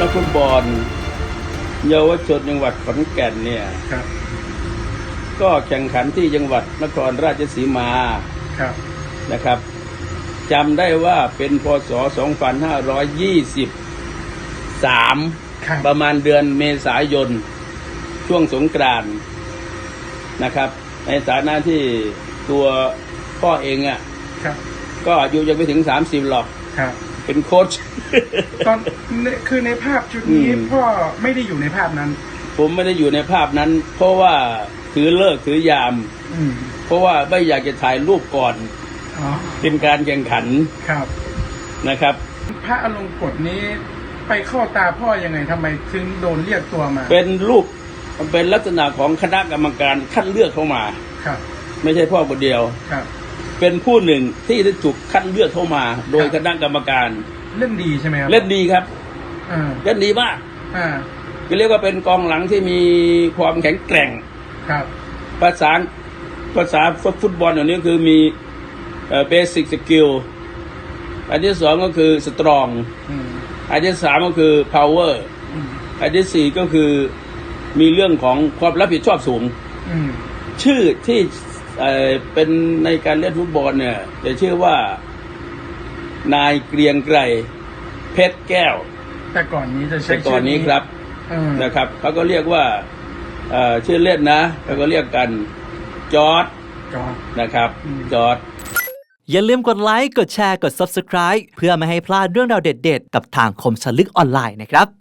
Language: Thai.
นักฟุตบอลเยาวชนจังหวัดขอนแก่นเนี่ย ครับ ก็แข่งขันที่จังหวัดนครราชสีมาครับนะครับจำได้ว่าเป็นพศ 2523ครับประมาณเดือนเมษายน ช่วงสงกรานต์นะครับ ในฐานะที่ตัวพ่อเองอะ่ะครับก็อายุยังไม่ถึง 30 หรอกครับ เป็นโค้ช ตอนในคือในภาพชุดนี้อืม พ่อไม่ได้อยู่ในภาพนั้น ผมไม่ได้อยู่ในภาพนั้น เพราะว่าถือเลิกษ์ถือยาม อืมเพราะว่าไม่อยากจะถ่ายรูปก่อนอ๋อเป็นการแข่งขันครับ นะครับ พระอลงกฎนี้ไปเข้าตาพ่อยังไงทำไมถึงโดนเรียกตัวมาเป็นรูปมันเป็นลักษณะของคณะกรรมการคัดเลือกเข้ามา ครับ ไม่ใช่พ่อคนเดียว ครับ เป็นผู้หนึ่งที่ได้ถูกคัดเลือกเข้ามา โดยครับคณะกรรมการเล่นดีใช่ไหมครับเล่นดีครับอ่าเล่นดีมากอ่าก็เรียกว่าเป็นกองหลังที่มีความแข็งแกร่งครับภาษาภาษาฟุตบอลอย่างนี้คือมีเบสิกสกิลอันที่สองก็คือสตรองอืมอันที่สามก็คือ power อืมอันที่สี่ก็คือมีเรื่องของความรับผิดชอบสูงอืมชื่อที่ เอ่อเป็นในการเล่นฟุตบอลเนี่ยจะชื่อว่า นายเกรียงไกรเพชรแก้ว แต่ก่อนนี้จะใช้แต่ก่อนนี้ครับเออนะครับเขาก็เรียกว่าเอ่อชื่อเล่นนะเขาก็เรียกกันจอร์ดจอนะครับอืมจอร์ดอย่าลืมกดไลค์ กดแชร์ กด Subscribe เพื่อไม่ให้พลาดเรื่องราวเด็ดๆ กับทางคมสนลึกออนไลน์นะครับ